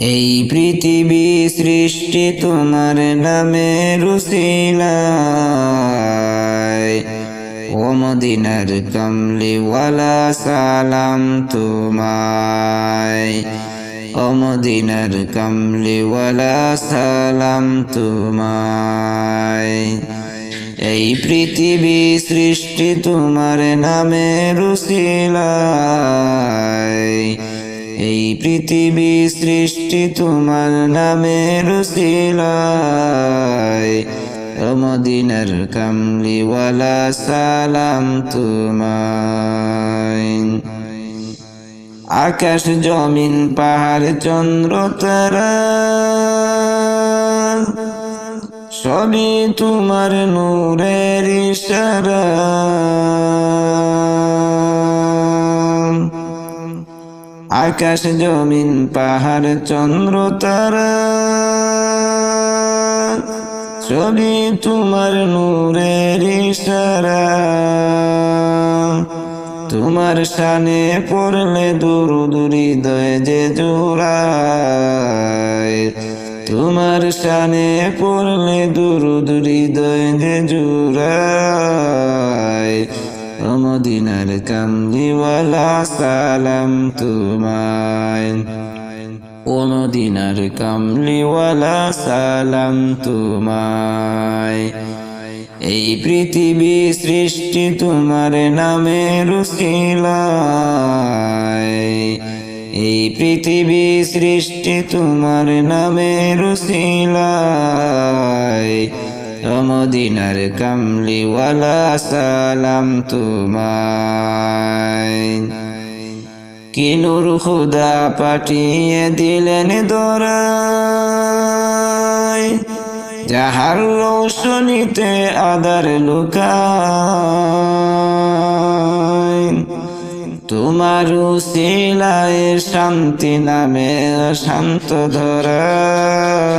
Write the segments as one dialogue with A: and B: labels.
A: এই পৃথিবী সৃষ্টি তোমার নামে রুসিলায়। ও মদিনার কমলিওয়ালা, সালাম তোমায়। ও মদিনার কমলিওয়ালা, সালাম তোমায়। এই পৃথিবী সৃষ্টি তোমার নামে রুসিলায়। এই পৃথিবী সৃষ্টি তোমার নামে রুসিলায় ও মদিনার কামলিওয়ালা সালাম তোমায়। আকাশ, জমিন, পাহাড়, চন্দ্র, তারা সবই তোমার নূরের ইশারা। আকাশ জমিন, পাহাড়, চন্দ্র, তারা। সবই তোমার নূরের ইশারা। তোমার শানে পড়লে দূর দূরি দয় যে জোড়ায়। তোমার শানে পড়লে দূর দূরি দয় যে জোড়ায়। মদিনার কামলিওয়ালা সালাম তোমায়। ও মদিনার কামলিওয়ালা সালাম তোমায়। এই পৃথিবী সৃষ্টি তোমার নামে রুসিলায়। এই পৃথিবী সৃষ্টি তোমার নামে রুসিলায়। মদিনার কামলিওয়ালা সালাম তোমায়। কিনুর খুদা পাঠিয়ে দিলেন দরায় যাহার রৌশনীতে আদার লুকায় তোমার শিলায় শান্তি নামে শান্ত ধরায়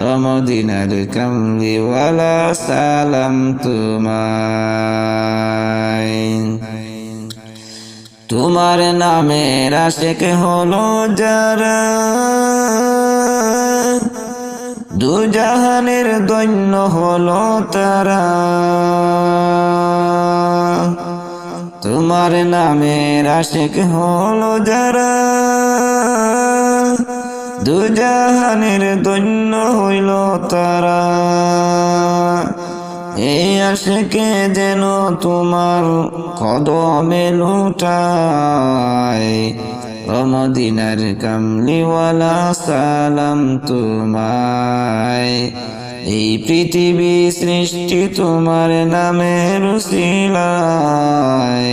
A: মদিনার কামলিওয়ালা সালাম তোমায় তোমার নামের আশেক হলো যারা। দুজাহানের দৈন্য হলো তারা। তোমার নামের আশেক হলো যারা। দুজাহানের দৈন্য হইল তারা। এই আশেকে যেন তোমার কদমে লুটায়। মদিনার কামলিওয়ালা সালাম তোমায়। এই পৃথিবী সৃষ্টি তোমার নামে রুসিলায়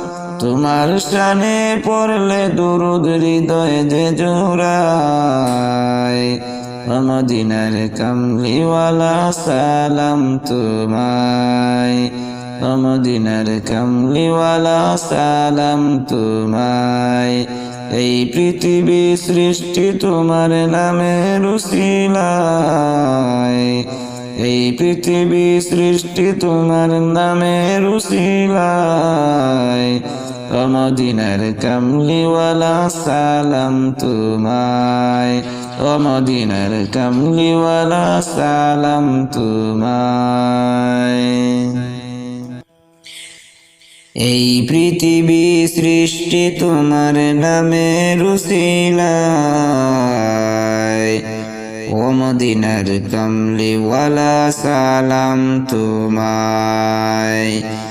A: তোমার শানে পড়লে দুরুদ হৃদয় যে জোড়ায়। মদিনার কামলিওয়ালা সালাম তোমায়। মদিনার কামলিওয়ালা সালাম তোমায়। এই পৃথিবী সৃষ্টি তোমার নামে রুসিলায় এই পৃথিবী সৃষ্টি তোমার নামে রুসিলায় মদিনার কামলিওয়ালা সালাম তোমায়। মদিনার কামলিওয়ালা সালাম তোমায়। এই পৃথিবী সৃষ্টি তোমার নামে রুসিলা মদিনার কমলিওয়ালা সালাম তোমায়।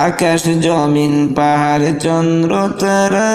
A: আকাশ জমিন পাহাড় চন্দ্র তারা।